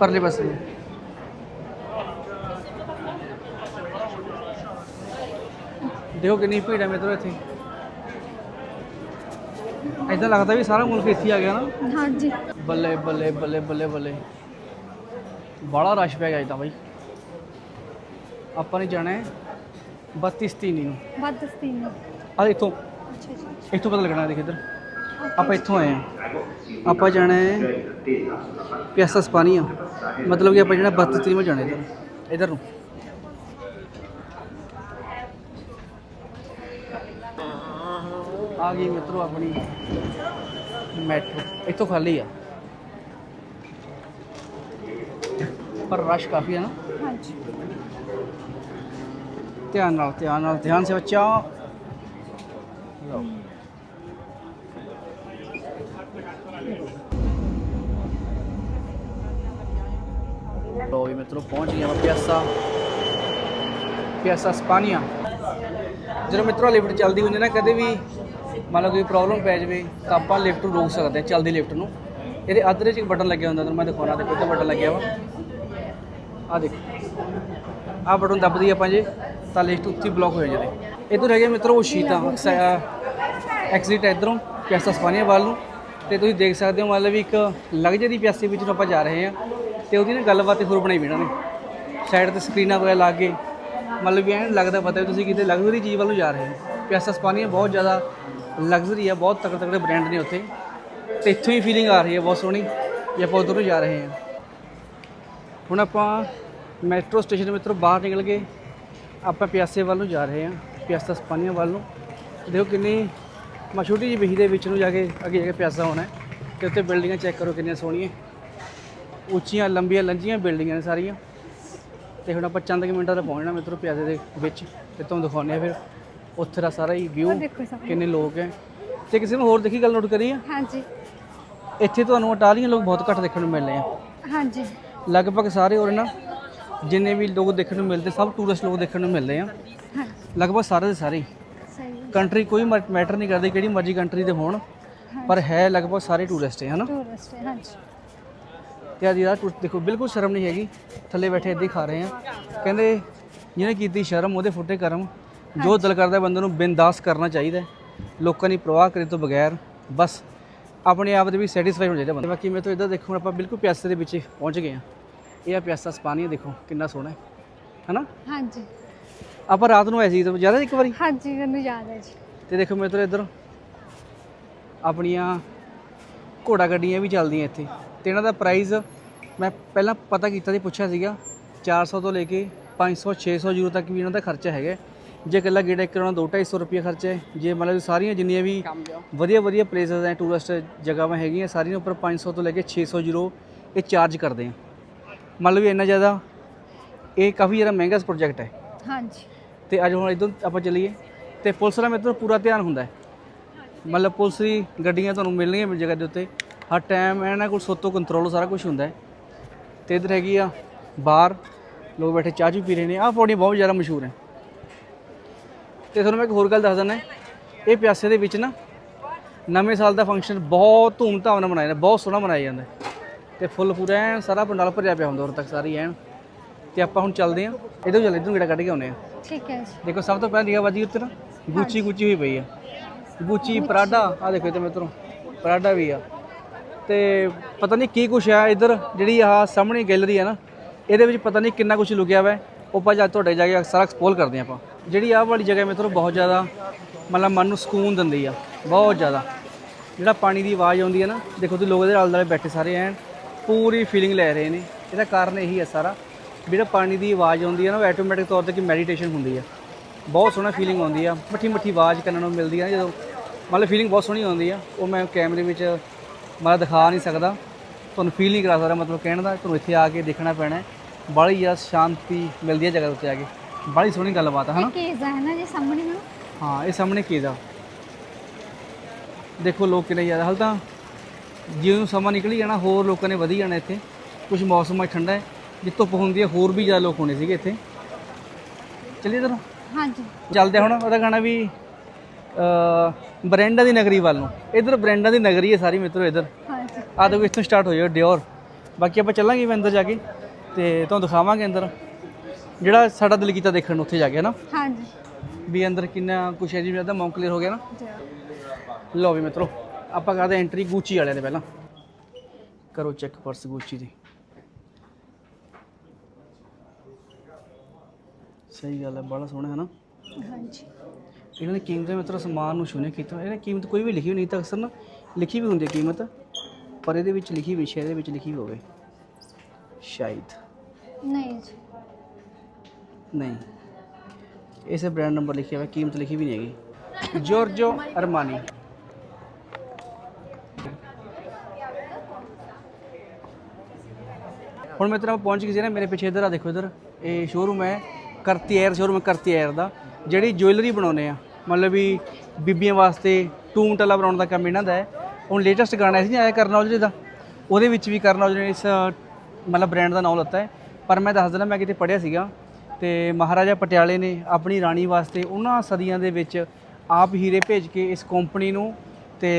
ਪਰਲੇ ਪਾਸੇ ਨੂੰ। ਦੇਖੋ ਕਿੰਨੀ ਭੀੜ ਹੈ ਮਿੱਤਰੋ ਇੱਥੇ। ਐਦਾਂ ਲੱਗਦਾ ਵੀ ਸਾਰਾ ਮੁਲਕ ਇੱਥੇ ਆ ਗਿਆ ਨਾ। ਹਾਂਜੀ। ਬੱਲੇ ਬੱਲੇ ਬੱਲੇ ਬੱਲੇ ਬੱਲੇ। ਬੜਾ ਰਸ਼ ਪੈ ਗਿਆ ਤਾਂ ਬਾਈ। ਆਪਾਂ ਨੇ ਜਾਣਾ ਹੈ 32 ਤੀਨੀ ਨੂੰ। ਬਦਸਤੀ ਨੇ ਆ ਇੱਥੋਂ। ਅੱਛਾ ਜੀ। ਇੱਥੋਂ ਪਤਾ ਲੱਗਣਾ ਦੇਖ ਇੱਧਰ। ਆਪਾਂ ਇੱਥੋਂ ਆਏ ਆ ਆਪਾਂ ਜਾਣਾ ਹੈ ਪਿਆਸਾ ਸਪਾਨੀਆ। ਮਤਲਬ ਕਿ ਆਪਾਂ ਜਿਹੜਾ 32 ਤੀਨੀ ਜਾਣਾ ਇੱਧਰ। ਇੱਧਰ ਨੂੰ। ਆ ਗਈ ਮਿੱਤਰੋ ਆਪਣੀ ਮੈਟਰੋ ਇੱਥੋਂ ਖਾਲੀ ਆ ਪਰ ਰਸ਼ ਕਾਫੀ ਹੈ ਨਾ ਹਾਂਜੀ ਧਿਆਨ ਨਾਲ ਧਿਆਨ ਨਾਲ ਧਿਆਨ ਸੇ ਬੱਚਾ ਲਓ ਲੋ ਵੀ ਮਿੱਤਰੋ ਪਹੁੰਚ ਗਏ ਆਪਾਂ ਪਿਆਸਾ ਪਿਆਸਾ ਸਪਾਨੀਆ ਜਦੋਂ ਮਿੱਤਰੋ ਲਿਫਟ ਚੱਲਦੀ ਹੁੰਦੀ ਨਾ, ਕਦੇ ਵੀ ਮੰਨ ਲਓ ਕੋਈ ਪ੍ਰੋਬਲਮ ਪੈ ਜਾਵੇ ਤਾਂ ਆਪਾਂ ਲਿਫਟ ਨੂੰ ਰੋਕ ਸਕਦੇ ਹਾਂ, ਚੱਲਦੀ ਲਿਫਟ ਨੂੰ। ਇਹਦੇ ਅਧਰੇ 'ਚ ਇੱਕ ਬਟਨ ਲੱਗਿਆ ਹੁੰਦਾ, ਤੁਹਾਨੂੰ ਮੈਂ ਦਿਖਾਉਣਾ, ਦੇਖੋ ਇੱਥੇ ਬਟਨ ਲੱਗਿਆ ਵਾ। ਆ ਦੇਖੋ। ਆ ਬਟਨ ਦੱਬਦੀ ਆਪਾਂ ਜੇ, ਤਾਂ ਲਿਫਟ ਉੱਥੇ ਬਲੌਕ ਹੋ ਜਾਂਦੇ ਇਧਰ ਹੈਗੇ ਮਿੱਤਰੋ ਉਹ ਸ਼ੀਟਾਂ ਐਕਸਿਟ ਇਧਰੋਂ, ਪਿਆਸਾ ਸਪਾਨੀਆ ਵੱਲ ਨੂੰ। ਤੇ ਤੁਸੀਂ ਦੇਖ ਸਕਦੇ ਹੋ ਮਤਲਬ ਵੀ ਇੱਕ ਲਗਜ਼ਰੀ ਪਿਆਸੇ ਵਿੱਚ ਆਪਾਂ ਜਾ ਰਹੇ ਹਾਂ। ਤੇ ਉਹਦੀ ਨਾ ਗੱਲਬਾਤ ਹੋਰ ਬਣਾਈ ਵੀ ਇਹਨਾਂ ਨੇ। ਸਾਈਡ ਤੇ ਸਕਰੀਨਾਂ ਵਗੈਰਾ ਲਾ ਕੇ। ਮਤਲਬ ਵੀ ਐਨ ਲੱਗਦਾ ਪਤਾ ਵੀ ਤੁਸੀਂ ਕਿਤੇ ਲਗਜ਼ਰੀ ਚੀਜ਼ ਵੱਲ ਨੂੰ ਜਾ ਰਹੇ ਹੋ। ਪਿਆਸਾ ਸਪਾਨੀਆ ਬਹੁਤ ਜ਼ਿਆਦਾ ਲਗਜ਼ਰੀ ਆ, ਬਹੁਤ ਤਕੜੇ ਤਕੜੇ ਬ੍ਰਾਂਡ ਨੇ ਉੱਥੇ। ਤੇ ਇੱਥੋਂ ਹੀ ਫੀਲਿੰਗ ਆ ਰਹੀ ਹੈ ਬਹੁਤ ਸੋਹਣੀ ਜੇ ਆਪਾਂ ਉਧਰ ਜਾ ਰਹੇ ਹਾਂ। ਹੁਣ ਆਪਾਂ ਮੈਟਰੋ ਸਟੇਸ਼ਨ ਮਿੱਤਰੋ ਬਾਹਰ ਨਿਕਲ ਕੇ ਆਪਾਂ ਪਿਆਸੇ ਵੱਲ ਨੂੰ ਜਾ ਰਹੇ ਹਾਂ, ਪਿਆਸਾ ਸਪਾਨੀਆ ਵੱਲ ਨੂੰ। ਦੇਖੋ ਕਿੰਨੀ ਮੈਂ ਜਿਹੀ ਵਿਹੀ ਦੇ ਵਿੱਚ ਨੂੰ ਜਾ ਕੇ ਅੱਗੇ ਜਾ ਕੇ ਪਿਆਸਾ ਹੋਣਾ ਹੈ। ਤੇ ਉੱਤੇ ਬਿਲਡਿੰਗਾਂ ਚੈੱਕ ਕਰੋ ਕਿੰਨੀਆਂ ਸੋਹਣੀਆਂ। ਉੱਚੀਆਂ, ਲੰਬੀਆਂ, ਲੰਜੀਆਂ ਬਿਲਡਿੰਗਾਂ ਨੇ ਸਾਰੀਆਂ। ਤੇ ਹੁਣ ਆਪਾਂ ਚੰਦ ਕੁ ਮਿੰਟਾਂ ਤੇ ਪਹੁੰਚਣਾ ਮਿੱਤਰੋ ਪਿਆਸੇ ਦੇ ਵਿੱਚ ਤੇ ਤੁਹਾਨੂੰ ਦਿਖਾਉਂਦੇ ਆ ਫਿਰ ਉੱਥੇ ਦਾ ਸਾਰਾ ਹੀ ਵਿਊ ਦੇਖੋ ਕਿੰਨੇ ਲੋਕ ਹੈ। ਤੇ ਕਿਸੇ ਨੂੰ ਹੋਰ ਦੇਖੀ ਗੱਲ ਨੋਟ ਕਰੀ ਆ ਹਾਂਜੀ। ਇੱਥੇ ਤੁਹਾਨੂੰ ਇਟਾਲੀਅਨ ਲੋਕ ਬਹੁਤ ਘੱਟ ਦੇਖਣ ਨੂੰ ਮਿਲਦੇ ਆ। ਹਾਂਜੀ। ਲਗਭਗ ਸਾਰੇ ਹੋਰ ਨਾ ਜਿੰਨੇ ਵੀ ਲੋਕ ਦੇਖਣ ਨੂੰ ਮਿਲਦੇ ਸਭ ਟੂਰਿਸਟ ਲੋਕ ਦੇਖਣ ਨੂੰ ਮਿਲਦੇ ਆ। ਹਾਂਜੀ ਲਗਭਗ ਸਾਰੇ ਦੇ ਸਾਰੇ ਸਹੀ ਹੈ ਕੰਟਰੀ ਕੋਈ ਮੈਟਰ ਨਹੀਂ ਕਰਦੀ ਕਿਹੜੀ ਮਰਜ਼ੀ ਕੰਟਰੀ ਦੇ ਹੋਣ ਪਰ ਹੈ ਲਗਭਗ ਸਾਰੇ ਟੂਰਿਸਟ ਹੈ ਹਨਾ? ਟੂਰਿਸਟ ਹੈ ਹਾਂਜੀ। ਤੇ ਅੱਜ ਯਾਰ ਦੇਖੋ ਬਿਲਕੁਲ ਸ਼ਰਮ ਨਹੀਂ ਹੈਗੀ। ਥੱਲੇ ਬੈਠੇ ਇੱਦਾਂ ਹੀ ਖਾ ਰਹੇ ਆ। ਕਹਿੰਦੇ ਜਿਹਨੇ ਕੀਤੀ ਸ਼ਰਮ ਉਹਦੇ ਫੁੱਟੇ ਕਰਮ। ਜੋ ਦਿਲ ਕਰਦਾ ਬੰਦੇ ਨੂੰ ਬਿੰਦਾਸ ਕਰਨਾ ਚਾਹੀਦਾ ਹੈ। ਲੋਕਾਂ ਦੀ ਪ੍ਰਵਾਹ ਕਰੇ ਤੋਂ ਬਗੈਰ ਬਸ। ਆਪਣੇ ਆਪ ਦੇ ਵੀ ਸੈਟੀਸਫਾਈ ਚਾਹੀਦਾ ਬੰਦਾ। ਬਾਕੀ ਮੈਂ ਤਾਂ ਇੱਧਰ ਦੇਖੋ ਆਪਾਂ ਬਿਲਕੁਲ ਪਿਆਸੇ ਦੇ ਵਿੱਚ ਹੀ ਪਹੁੰਚ ਗਏ ਆ। ਇਹ ਆ ਪਿਆਸਾ ਸਪਾਨੀਆ ਦੇਖੋ ਕਿੰਨਾ ਸੋਹਣਾ ਹੈ। ਹਨਾ? ਹਾਂਜੀ। ਆਪਾਂ ਰਾਤ ਨੂੰ ਆਏ ਸੀ ਤਾਂ ਜ਼ਿਆਦਾ ਇੱਕ ਵਾਰੀ? ਹਾਂਜੀ ਮੈਨੂੰ ਯਾਦ ਹੈ ਜੀ। ਤੇ ਦੇਖੋ ਮਿੱਤਰੋ ਇੱਧਰ ਆਪਣੀਆਂ ਘੋੜਾ ਗੱਡੀਆਂ ਵੀ ਚੱਲਦੀਆਂ ਇੱਥੇ। ਤੇ ਇਹਨਾਂ ਦਾ ਪ੍ਰਾਈਸ ਮੈਂ ਪਹਿਲਾਂ ਪਤਾ ਕੀਤਾ ਸੀ ਪੁੱਛਿਆ ਸੀਗਾ 400 ਤੋਂ ਲੈ ਕੇ 500 600 ਯੂਰੋ ਤੱਕ ਵੀ ਇਹਨਾਂ ਦਾ ਖਰਚਾ ਹੈਗਾ। ਜੇ ਇਕੱਲਾ ਗੇੜਾ ਇੱਕ ਕਰਾਉਣਾ 2-250 ਰੁਪਏ ਖਰਚਾ ਹੈ। ਜੇ ਮਤਲਬ ਸਾਰੀਆਂ ਜਿੰਨੀਆਂ ਵੀ ਵਧੀਆ ਵਧੀਆ ਪਲੇਸਸ ਹੈ ਟੂਰਿਸਟ ਜਗ੍ਹਾਵਾਂ ਹੈਗੀਆਂ ਸਾਰੀਆਂ ਉੱਪਰ 500 ਤੋਂ ਲੈ ਕੇ 600 ਯੂਰੋ ਇਹ ਚਾਰਜ ਕਰਦੇ ਆ। ਮਤਲਬ ਵੀ ਇੰਨਾ ਜ਼ਿਆਦਾ ਇਹ ਕਾਫੀ ਜ਼ਿਆਦਾ ਮਹਿੰਗਾ ਪ੍ਰੋਜੈਕਟ ਹੈ। ਹਾਂਜੀ। ਤੇ ਅੱਜ ਹੁਣ ਇੱਧਰ ਆਪਾਂ ਚੱਲੀਏ ਤੇ ਪੁਲਿਸ ਦਾ ਮੇਰੇ ਤੋਂ ਪੂਰਾ ਧਿਆਨ ਹੁੰਦਾ ਹੈ। ਮਤਲਬ ਪੁਲਿਸ ਦੀ ਗੱਡੀਆਂ ਤੁਹਾਨੂੰ ਮਿਲਣਗੀਆਂ ਜਗ੍ਹਾ ਦੇ ਉੱਤੇ ਹਰ ਟਾਈਮ ਇਹਨਾਂ ਕੋਲ ਸੋਤੋਂ ਕੰਟਰੋਲ ਸਾਰਾ ਕੁਝ ਹੁੰਦਾ ਹੈ। ਤੇ ਇੱਧਰ ਹੈਗੀ ਆ ਬਾਰ ਲੋਕ ਬੈਠੇ ਚਾਹ ਚੂਹ ਪੀ ਰਹੇ ਨੇ। ਆਹ ਪੌੜੀਆਂ ਬਹੁਤ ਜ਼ਿਆਦਾ ਮਸ਼ਹੂਰ ਹੈ। ਤੇ ਤੁਹਾਨੂੰ ਮੈਂ ਇੱਕ ਹੋਰ ਗੱਲ ਦੱਸ ਦਿੰਦਾ ਇਹ ਪਿਆਸੇ ਦੇ ਵਿੱਚ ਨਾ ਨਵੇਂ ਸਾਲ ਦਾ ਫੰਕਸ਼ਨ ਬਹੁਤ ਧੂਮ-ਧਾਮ ਨਾਲ ਮਨਾਇਆ ਜਾਂਦਾ ਬਹੁਤ ਸੋਹਣਾ ਮਨਾਇਆ ਜਾਂਦਾ। ਤੇ ਫੁੱਲ ਪੂਰਾ ਐਨ ਸਾਰਾ ਪੰਡਾਲ ਭਰਿਆ ਪਿਆ ਹੁੰਦਾ ਉਰ ਤੱਕ ਸਾਰੀ ਐਨ। ਤੇ ਆਪਾਂ ਹੁਣ ਚੱਲਦੇ ਆਂ ਇਧਰੋਂ ਚੱਲ ਇਧਰੋਂ ਗੇੜਾ ਕੱਢ ਕੇ ਆਉਂਦੇ ਆਂ ਠੀਕ ਹੈ ਜੀ। ਦੇਖੋ ਸਭ ਤੋਂ ਪਹਿਲਾਂ ਨਿਗਾਹਬਾਜੀ ਉੱਤੇ ਨਾ। ਗੁੱਚੀ ਗੁੱਚੀ ਹੋਈ ਪਈ ਆ। ਗੁੱਚੀ ਪਰਾਡਾ। ਆ ਦੇਖੋ ਇੱਥੇ ਮਿੱਤਰੋ ਪਰਾਡਾ ਵੀ ਆ। ਤੇ ਪਤਾ ਨਹੀਂ ਕੀ ਕੁਛ ਆ, ਇੱਧਰ ਜਿਹੜੀ ਆਹ ਸਾਹਮਣੇ ਗੈਲਰੀ ਆ ਨਾ, ਇਹਦੇ ਵਿੱਚ ਪਤਾ ਨਹੀਂ ਕਿੰਨਾ ਕੁਛ ਲੁਕਿਆ ਹੋਇਆ ਉਹ ਆਪਾਂ ਜਾ ਤੁਹਾਡੇ ਜਾ ਕੇ ਸਾਰਾ ਐਕਸਪਲੋਰ ਕਰਦੇ ਹਾਂ ਆਪਾਂ। ਜਿਹੜੀ ਆਹ ਵਾਲੀ ਜਗ੍ਹਾ ਮਿੱਤਰੋ ਬਹੁਤ ਜ਼ਿਆਦਾ, ਮਤਲਬ ਮਨ ਨੂੰ ਸਕੂਨ ਦਿੰਦੀ ਆ, ਬਹੁਤ ਜ਼ਿਆਦਾ। ਜਿਹੜਾ ਪਾਣੀ ਦੀ ਆਵਾਜ਼ ਆਉਂਦੀ ਹੈ ਨਾ, ਦੇਖੋ ਤੁਸੀਂ ਲੋਕ ਇਹਦੇ ਆਲੇ ਦੁਆਲੇ ਬੈਠੇ ਸਾਰੇ ਐਨ, ਪੂਰੀ ਫੀਲਿੰਗ ਲੈ ਰਹੇ ਨੇ। ਇਹਦਾ ਕਾਰਨ ਇਹੀ ਹੈ ਸਾਰਾ। ਵੀ ਜਿਹੜਾ ਪਾਣੀ ਦੀ ਆਵਾਜ਼ ਆਉਂਦੀ ਹੈ ਨਾ, ਉਹ ਆਟੋਮੈਟਿਕ ਤੌਰ ਤੇ ਕਿ ਮੈਡੀਟੇਸ਼ਨ ਹੁੰਦੀ ਆ। ਬਹੁਤ ਸੋਹਣਾ ਫੀਲਿੰਗ ਆਉਂਦੀ ਆ। ਮਿੱਠੀ ਮਿੱਠੀ ਆਵਾਜ਼ ਕੰਨਾਂ ਨੂੰ ਮਿਲਦੀ ਆ ਜਦੋਂ। ਮਤਲਬ ਫੀਲਿੰਗ ਬਹੁਤ ਸੋਹਣੀ ਆਉਂਦੀ ਆ। ਉਹ ਮੈਂ ਕੈਮਰੇ ਵਿੱਚ ਮਤਲਬ ਦਿਖਾ ਨਹੀਂ ਸਕਦਾ। ਤੁਹਾਨੂੰ ਫੀਲ ਨਹੀਂ ਕਰਾ ਸਕਦਾ ਮਤਲਬ ਕਹਿਣ ਦਾ ਤੁਹਾਨੂੰ ਇੱਥੇ ਆ ਕੇ ਦੇਖਣਾ ਪੈਣਾ ਬੜੀ ਜ਼ਿਆਦਾ ਸ਼ਾਂਤੀ ਮਿਲਦੀ ਹੈ ਜਗ੍ਹਾ ਉੱਤੇ ਆ ਕੇ। ਬੜੀ ਸੋਹਣੀ ਗੱਲਬਾਤ ਹੈ ਹਨਾ? ਕੇਸ ਹੈ ਨਾ ਜੀ ਸਾਹਮਣੇ ਨੂੰ ਹਾਂ ਇਹ ਸਾਹਮਣੇ ਕੀ ਦਾ ਦੇਖੋ ਲੋਕ ਕਿੰਨੇ ਜ਼ਿਆਦਾ ਹਾਲ ਤਾਂ ਜਿਉਂ ਸਮਾਂ ਨਿਕਲੀ ਜਾਣਾ ਹੋਰ ਲੋਕਾਂ ਨੇ ਵਧੀ ਜਾਣਾ ਇੱਥੇ। ਕੁਝ ਮੌਸਮ ਅੱਜ ਠੰਡਾ ਹੈ ਜੇ ਧੁੱਪ ਹੁੰਦੀ ਹੈ ਹੋਰ ਵੀ ਜ਼ਿਆਦਾ ਲੋਕ ਹੋਣੇ ਸੀਗੇ ਇੱਥੇ। ਚੱਲੀਏ ਨੂੰ ਹਾਂਜੀ। ਚੱਲਦੇ ਹੁਣ ਉਹਦਾ ਗਾਣਾ ਵੀ ਅ ਬਰੈਂਡਾ ਦੀ ਨਗਰੀ ਵੱਲ ਨੂੰ। ਇੱਧਰ ਬਰੈਂਡਾ ਦੀ ਨਗਰੀ ਹੈ ਸਾਰੀ ਮਿੱਤਰੋ ਇੱਧਰ। ਹਾਂਜੀ। ਆ ਦੇਖੋ ਇੱਥੋਂ ਸਟਾਰਟ ਹੋ ਜਾਓ ਡਿਓਰ ਬਾਕੀ ਆਪਾਂ ਚੱਲਾਂਗੇ ਵੀ ਅੰਦਰ ਜਾ ਕੇ ਤੇ ਤੁਹਾਨੂੰ ਦਿਖਾਵਾਂਗੇ ਅੰਦਰ। ਜਿਹੜਾ ਸਾਡਾ ਦਿਲ ਕੀਤਾ ਦੇਖਣ ਨੂੰ ਉੱਥੇ ਜਾ ਕੇ ਨਾ ਹਾਂਜੀ। ਵੀ ਅੰਦਰ ਕਿੰਨਾ ਕੁਛ ਹੈ ਜੀ ਮੇਰਾ ਤਾਂ ਮੌਂਕ ਕਲੀਅਰ ਹੋ ਗਿਆ ਨਾ? ਲਓ ਵੀ ਮਿੱਤਰੋ ਆਪਾਂ ਕਰਦੇ ਐਂਟਰੀ ਗੂਚੀ ਵਾਲਿਆਂ ਦੇ ਪਹਿਲਾਂ। ਕਰੋ ਚੈੱਕ ਪਰਸ ਗੂਚੀ ਦੀ। ਸਹੀ ਗੱਲ ਹੈ ਬੜਾ ਸੋਹਣਾ ਹੈ ਨਾ? ਹਾਂਜੀ। ਇਹਨਾਂ ਨੇ ਕੀਮਤ ਮਿੱਤਰੋ ਸਮਾਨ ਨੂੰ ਸ਼ੂਨਿਆ ਕੀਤਾ ਇਹਨੇ ਕੀਮਤ ਕੋਈ ਵੀ ਲਿਖੀ ਹੋਈ ਨਹੀਂ ਤਾਂ ਅਕਸਰ ਨਾ ਲਿਖੀ ਵੀ ਹੁੰਦੀ ਹੈ ਕੀਮਤ ਪਰ ਇਹਦੇ ਵਿੱਚ ਲਿਖੀ ਵੀ ਸ਼ਾਇਦ ਇਹਦੇ ਵਿੱਚ ਲਿਖੀ ਹੋਵੇ। ਸ਼ਾਇਦ। ਨਹੀਂ ਜੀ। ਨਹੀਂ। ਇਸੇ ਬ੍ਰਾਂਡ ਨੰਬਰ ਲਿਖਿਆ ਹੋਇਆ ਕੀਮਤ ਲਿਖੀ ਵੀ ਨਹੀਂ ਹੈਗੀ। ਜੋਰਜੋ ਅਰਮਾਨੀ ਹੁਣ ਮੈਂ ਤੇਰਾ ਪਹੁੰਚ ਗਈ ਸੀ ਨਾ ਮੇਰੇ ਪਿੱਛੇ ਇਧਰ ਆ ਦੇਖੋ ਇਧਰ। ਇਹ ਸ਼ੋਰੂਮ ਹੈ ਕਰਤੀਏਰ ਸ਼ੋਰੂਮ ਕਰਤੀਏਰ ਦਾ। ਜਿਹੜੀ ਜੁਐਲਰੀ ਬਣਾਉਂਦੇ ਆ। ਮਤਲਬ ਵੀ ਬੀਬੀਆਂ ਵਾਸਤੇ ਟੂਮ ਟਲਾ ਬਣਾਉਣ ਦਾ ਕੰਮ ਇਹਨਾਂ ਦਾ ਹੈ। ਹੁਣ ਲੇਟੈਸਟ ਗਾਣਾ ਸੀ ਨਹੀਂ ਆਇਆ ਕਰਨ ਔਜਲੇ ਦਾ। ਉਹਦੇ ਵਿੱਚ ਵੀ ਕਰਨ ਔਜਲੇ ਨੇ ਇਸ, ਮਤਲਬ ਬ੍ਰਾਂਡ ਦਾ ਨਾਮ ਲੱਤਾ ਹੈ। ਪਰ ਮੈਂ ਦੱਸ ਦਿੰਦਾ, ਮੈਂ ਕਿਤੇ ਪੜ੍ਹਿਆ ਸੀਗਾ ਤੇ ਮਹਾਰਾਜਾ ਪਟਿਆਲੇ ਨੇ ਆਪਣੀ ਰਾਣੀ ਵਾਸਤੇ ਉਹਨਾਂ ਸਦੀਆਂ ਦੇ ਵਿੱਚ ਆਪ ਹੀਰੇ ਭੇਜ ਕੇ ਇਸ ਕੰਪਨੀ ਨੂੰ ਤੇ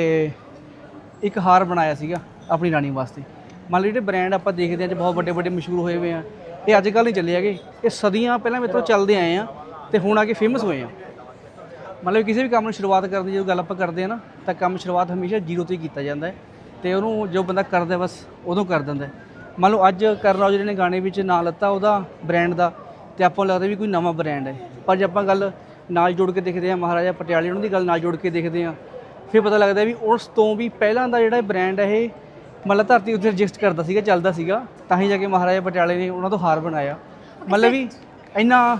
ਇੱਕ ਹਾਰ ਬਣਾਇਆ ਸੀਗਾ ਆਪਣੀ ਰਾਣੀ ਵਾਸਤੇ। ਮੰਨ ਲਓ ਜਿਹੜੇ ਬ੍ਰਾਂਡ ਆਪਾਂ ਦੇਖਦੇ ਹਾਂ ਅੱਜ ਬਹੁਤ ਵੱਡੇ ਵੱਡੇ ਮਸ਼ਹੂਰ ਹੋਏ ਹੋਏ ਆ, ਇਹ ਅੱਜ ਕੱਲ੍ਹ ਨਹੀਂ ਚੱਲੇ ਹੈਗੇ। ਇਹ ਸਦੀਆਂ ਪਹਿਲਾਂ ਮੇਰੇ ਤੋਂ ਚੱਲਦੇ ਆਏ ਆ ਤੇ ਹੁਣ ਆ ਕੇ ਫੇਮਸ ਹੋਏ ਆ। ਮਤਲਬ ਕਿਸੇ ਵੀ ਕੰਮ ਨੂੰ ਸ਼ੁਰੂਆਤ ਕਰਨ ਦੀ ਜਦੋਂ ਗੱਲ ਆਪਾਂ ਕਰਦੇ ਆ ਨਾ, ਤਾਂ ਕੰਮ ਸ਼ੁਰੂਆਤ ਹਮੇਸ਼ਾ ਜ਼ੀਰੋ ਤੋਂ ਹੀ ਕੀਤਾ ਜਾਂਦਾ ਹੈ ਤੇ ਉਹਨੂੰ ਜੋ ਬੰਦਾ ਕਰਦਾ ਬਸ ਉਦੋਂ ਕਰ ਦਿੰਦਾ ਮੰਨ ਲਓ ਅੱਜ ਕਰਨ ਔਜਲੇ ਨੇ ਗਾਣੇ ਵਿੱਚ ਨਾਂ ਲੱਤਾ ਉਹਦਾ ਬ੍ਰਾਂਡ ਦਾ ਤੇ ਆਪਾਂ ਨੂੰ ਲੱਗਦਾ ਵੀ ਕੋਈ ਨਵਾਂ ਬ੍ਰਾਂਡ ਹੈ। ਪਰ ਜੇ ਆਪਾਂ ਗੱਲ ਨਾਲ ਜੋੜ ਕੇ ਦੇਖਦੇ ਆ ਮਹਾਰਾਜਾ ਪਟਿਆਲੇ ਉਹਨਾਂ ਦੀ ਗੱਲ ਨਾਲ ਜੋੜ ਕੇ ਦੇਖਦੇ ਆ ਫਿਰ ਪਤਾ ਲੱਗਦਾ ਵੀ ਉਸ ਤੋਂ ਵੀ ਪਹਿਲਾਂ ਦਾ ਜਿਹੜਾ ਬ੍ਰਾਂਡ ਹੈ ਇਹ ਮਤਲਬ ਧਰਤੀ ਉੱਤੇ ਰਜਿਸਟ ਕਰਦਾ ਸੀਗਾ, ਚੱਲਦਾ ਸੀਗਾ, ਤਾਂ ਹੀ ਜਾ ਕੇ ਮਹਾਰਾਜਾ ਪਟਿਆਲੇ ਨੇ ਉਹਨਾਂ ਤੋਂ ਹਾਰ ਬਣਾਇਆ। ਮਤਲਬ ਵੀ ਇੰਨਾ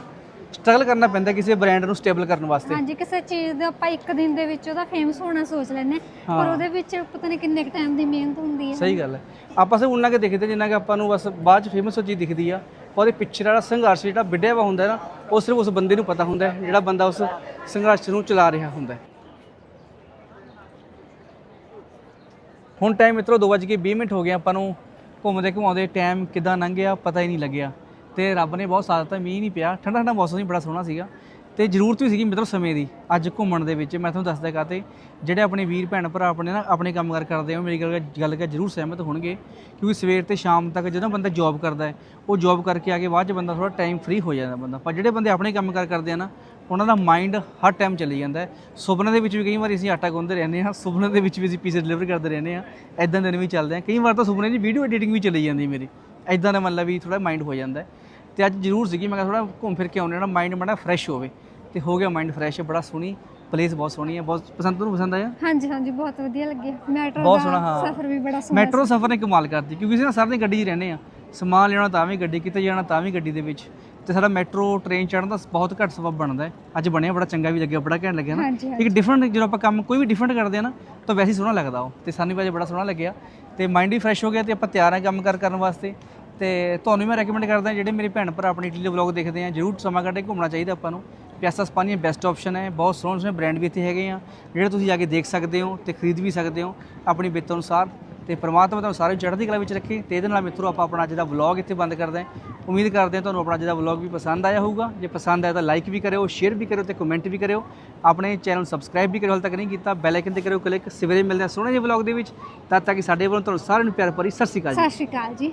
ਸਟਰਗਲ ਕਰਨਾ ਪੈਂਦਾ ਕਿਸੇ ਬ੍ਰਾਂਡ ਨੂੰ ਸਟੇਬਲ ਕਰਨ ਵਾਸਤੇ। ਹਾਂਜੀ ਕਿਸੇ ਚੀਜ਼ ਦਾ ਆਪਾਂ ਇੱਕ ਦਿਨ ਦੇ ਵਿੱਚ ਉਹਦਾ ਫੇਮਸ ਹੋਣਾ ਸੋਚ ਹਾਂ, ਪਰ। ਉਹਦੇ ਵਿੱਚ ਪਤਾ ਨਹੀਂ ਕਿੰਨੇ ਕੁ ਟਾਈਮ ਦੀ ਮਿਹਨਤ ਹੁੰਦੀ ਹੈ। ਸਹੀ ਗੱਲ ਹੈ। ਆਪਾਂ ਸਿਰ ਉਹਨਾਂ ਕੇ ਦੇਖਦੇ ਜਿੰਨਾ ਕਿ ਆਪਾਂ ਨੂੰ ਬਸ ਬਾਅਦ ਚ ਫੇਮਸ ਹੋ ਚੀਜ਼ ਦਿਖਦੀ ਆ। ਉਹਦੇ ਪਿੱਛੇ ਵਾਲਾ ਸੰਘਰਸ਼ ਜਿਹੜਾ ਵਿੱਢਿਆ ਵਾ ਹੁੰਦਾ ਨਾ ਉਹ ਸਿਰਫ ਉਸ ਬੰਦੇ ਨੂੰ ਪਤਾ ਹੁੰਦਾ ਜਿਹੜਾ ਬੰਦਾ ਉਸ ਸੰਘਰਸ਼ ਨੂੰ ਚਲਾ ਰਿਹਾ ਹੁੰਦਾ ਹੁਣ ਟਾਈਮ ਮਿੱਤਰੋ 2:20 ਮਿੰਟ ਹੋ ਗਏ ਆਪਾਂ ਨੂੰ। ਘੁੰਮਦੇ ਘੁਮਾਉਂਦੇ ਟਾਈਮ ਕਿਦਾਂ ਲੰਘ ਗਿਆ ਪਤਾ ਹੀ ਨਹੀਂ ਲੱਗਿਆ। ਤੇ ਰੱਬ ਨੇ ਬਹੁਤ ਸਾਥ ਦਿੱਤਾ, ਮੀਂਹ ਨਹੀਂ ਪਿਆ, ਠੰਡਾ ਠੰਡਾ ਮੌਸਮ ਸੀ, ਬੜਾ ਸੋਹਣਾ ਸੀਗਾ। ਤੇ ਜ਼ਰੂਰਤ ਵੀ ਸੀਗੀ ਮਿੱਤਰੋ ਸਮੇਂ ਦੀ, ਅੱਜ ਘੁੰਮਣ ਦੇ ਵਿੱਚ। ਮੈਂ ਤੁਹਾਨੂੰ ਦੱਸਦਾ ਕਾਤੇ ਜਿਹੜੇ ਆਪਣੇ ਵੀਰ ਭੈਣ ਭਰਾ ਆਪਣੇ ਨਾ ਆਪਣੇ ਕੰਮ ਕਾਰ ਕਰਦੇ ਹੋ ਮੇਰੀ ਗੱਲ ਗੱਲ ਕਰ ਜ਼ਰੂਰ ਸਹਿਮਤ ਹੋਣਗੇ, ਕਿਉਂਕਿ ਸਵੇਰ ਤੇ ਸ਼ਾਮ ਤੱਕ ਜਦੋਂ ਬੰਦਾ ਜੌਬ ਕਰਦਾ ਹੈ, ਉਹ ਜੌਬ ਕਰਕੇ ਆ ਕੇ ਬਾਅਦ ਚ ਬੰਦਾ ਥੋੜਾ ਟਾਈਮ ਫ੍ਰੀ ਹੋ ਜਾਂਦਾ ਬੰਦਾ। ਪਰ ਜਿਹੜੇ ਬੰਦੇ ਆਪਣੇ ਕੰਮ ਕਾਰ ਕਰਦੇ ਆ ਨਾ, ਉਹਨਾਂ ਦਾ ਮਾਈਂਡ ਹਰ ਟਾਈਮ ਚੱਲੀ ਜਾਂਦਾ ਹੈ। ਸੁਪਨੇ ਦੇ ਵਿੱਚ ਵੀ ਕਈ ਵਾਰ ਅਸੀਂ ਆਟਾ ਗੁੰਨਦੇ ਰਹਿੰਦੇ ਹਾਂ, ਸੁਪਨੇ ਦੇ ਵਿੱਚ ਵੀ ਅਸੀਂ ਪੀਜ਼ਾ ਡਿਲੀਵਰ ਕਰਦੇ ਰਹਿੰਦੇ ਹਾਂ ਐਦਾਂ ਦਿਨ ਵੀ ਚੱਲਦੇ ਆ। ਕਈ ਵਾਰ ਤਾਂ ਸੁਪਨੇ ਦੀ ਵੀਡੀਓ ਐਡੀਟਿੰਗ ਵੀ ਚਲੀ ਜਾਂਦੀ ਮੇਰੀ। ਐਦਾਂ ਦਾ ਮਤਲਬ ਵੀ ਥੋੜਾ ਮਾਈਂਡ ਹੋ ਜਾਂਦਾ ਤੇ ਅੱਜ ਜ਼ਰੂਰ ਸੀਗੀ ਮੈਂ ਕਿਹਾ ਥੋੜਾ ਘੁੰਮ ਫਿਰ ਕੇ ਆਉਂਦੇ ਨਾ ਮਾਈਂਡ ਬੜਾ ਫਰੈਸ਼ ਹੋਵੇ। ਤੇ ਹੋ ਗਿਆ ਮਾਈਂਡ ਫਰੈਸ਼ ਬੜਾ ਸੋਹਣੀ ਪਲੇਸ ਬਹੁਤ ਸੋਹਣੀ ਹੈ ਬਹੁਤ ਪਸੰਦ ਤੁਹਾਨੂੰ ਪਸੰਦ ਆਇਆ? ਹਾਂਜੀ ਹਾਂਜੀ ਬਹੁਤ ਵਧੀਆ ਲੱਗਿਆ। ਮੈਟਰੋ ਦਾ। ਸਫ਼ਰ ਵੀ ਬੜਾ ਸੋਹਣਾ ਮੈਟਰੋ ਸਫ਼ਰ ਨੇ ਕਮਾਲ ਕਰਤੀ ਕਿਉਂਕਿ ਅਸੀਂ ਨਾ ਸਾਰੀ ਗੱਡੀ 'ਚ ਰਹਿੰਦੇ ਆ ਸਮਾਨ ਲੈਣਾ ਤਾਂ ਵੀ ਗੱਡੀ ਕਿਤੇ ਜਾਣਾ ਤਾਂ ਵੀ ਗੱਡੀ ਦੇ ਵਿੱਚ। ਤੇ ਸਾਡਾ ਮੈਟਰੋ ਟ੍ਰੇਨ ਚੜ੍ਹਨ ਦਾ ਬਹੁਤ ਘੱਟ ਸਬਬ ਬਣਦਾ ਹੈ। ਅੱਜ ਬਣਿਆ ਬੜਾ ਚੰਗਾ ਵੀ ਲੱਗਿਆ ਬੜਾ ਘੈਂਟ ਲੱਗਿਆ ਨਾ। ਇੱਕ ਡਿਫਰੈਂਟ ਜਦੋਂ ਆਪਾਂ ਕੰਮ ਕੋਈ ਵੀ ਡਿਫਰੈਂਟ ਕਰਦੇ ਆ ਨਾ ਤਾਂ ਵੈਸੇ ਸੋਹਣਾ ਲੱਗਦਾ ਉਹ। ਤੇ ਸਾਨੂੰ ਵੀ ਅੱਜ ਬੜਾ ਸੋਹਣਾ ਲੱਗਿਆ। ਤੇ ਮਾਈਂਡ ਵੀ ਫਰੈਸ਼ ਹੋ ਗਿਆ ਤੇ ਆਪਾਂ ਤਿਆਰ ਹਾਂ ਕੰਮ ਕਾਰ ਕਰਨ ਵਾਸਤੇ। ਤੇ ਤੁਹਾਨੂੰ ਮੈਂ ਰეკਮੈਂਡ ਕਰਦਾ, ਜਿਹੜੇ ਮੇਰੇ ਭੈਣ ਭਰਾ ਆਪਣੀ ਇਟਲੀ ਦੇ ਵਲੌਗ ਦੇਖਦੇ ਆ, ਜਰੂਰ ਸਮਾਂ ਕੱਢ ਕੇ ਘੁੰਮਣਾ ਚਾਹੀਦਾ ਆਪਾਂ ਨੂੰ। ਪਿਆਸਾ ਸਪਾਨੀਆ ਬੈਸਟ ਆਪਸ਼ਨ ਹੈ, ਬਹੁਤ ਸੋਹਣੇ ਸੋਹਣੇ ਬ੍ਰਾਂਡ ਵੀ ਇੱਥੇ ਹੈਗੇ ਆ, ਜਿਹੜੇ ਤੁਸੀਂ ਜਾ ਕੇ ਦੇਖ ਸਕਦੇ ਹੋ ਤੇ ਖਰੀਦ ਵੀ ਸਕਦੇ ਹੋ, ਆਪਣੀ ਬਿੱਤ ਅਨੁਸਾਰ। ਤੇ ਪ੍ਰਮਾਤਮਾ ਤੁਹਾਨੂੰ ਸਾਰੇ ਚੜ੍ਹਦੀ ਕਲਾ ਵਿੱਚ ਰੱਖੇ ਤੇ ਇਹਦੇ ਨਾਲ ਮਿੱਤਰੋ, ਆਪਾਂ ਆਪਣਾ ਅੱਜ ਦਾ ਵਲੌਗ ਇੱਥੇ ਬੰਦ ਕਰਦੇ ਹਾਂ। ਉਮੀਦ ਕਰਦੇ ਹਾਂ ਤੁਹਾਨੂੰ ਆਪਣਾ ਅੱਜ ਦਾ ਵਲੌਗ ਵੀ ਪਸੰਦ ਆਇਆ ਹੋਊਗਾ। ਜੇ ਪਸੰਦ ਆਇਆ ਤਾਂ ਲਾਈਕ ਵੀ ਕਰਿਓ ਸ਼ੇਅਰ ਵੀ ਕਰਿਓ ਤੇ ਕਮੈਂਟ ਵੀ ਕਰਿਓ। ਆਪਣੇ ਚੈਨਲ ਨੂੰ ਸਬਸਕ੍ਰਾਈਬ ਵੀ ਕਰਿਓ, ਹਾਲੇ ਤੱਕ ਨਹੀਂ ਕੀਤਾ ਬੈਲ ਆਈਕਨ ਤੇ ਕਰਿਓ ਕਲਿੱਕ ਸਵੇਰੇ ਮਿਲਦੇ ਹਾਂ ਸੋਹਣੇ ਜਿਹੇ ਵਲੌਗ ਦੇ ਵਿੱਚ। ਤਦ ਤੱਕ ਕਿ ਸਾਡੇ ਵੱਲੋਂ ਤੁਹਾਨੂੰ ਸਾਰਿਆਂ ਨੂੰ ਪਿਆਰ ਭਰੀ ਸਤਿ ਸ਼੍ਰੀ ਅਕਾਲ ਜੀ। ਸਤਿ ਸ਼੍ਰੀ ਅਕਾਲ ਜੀ।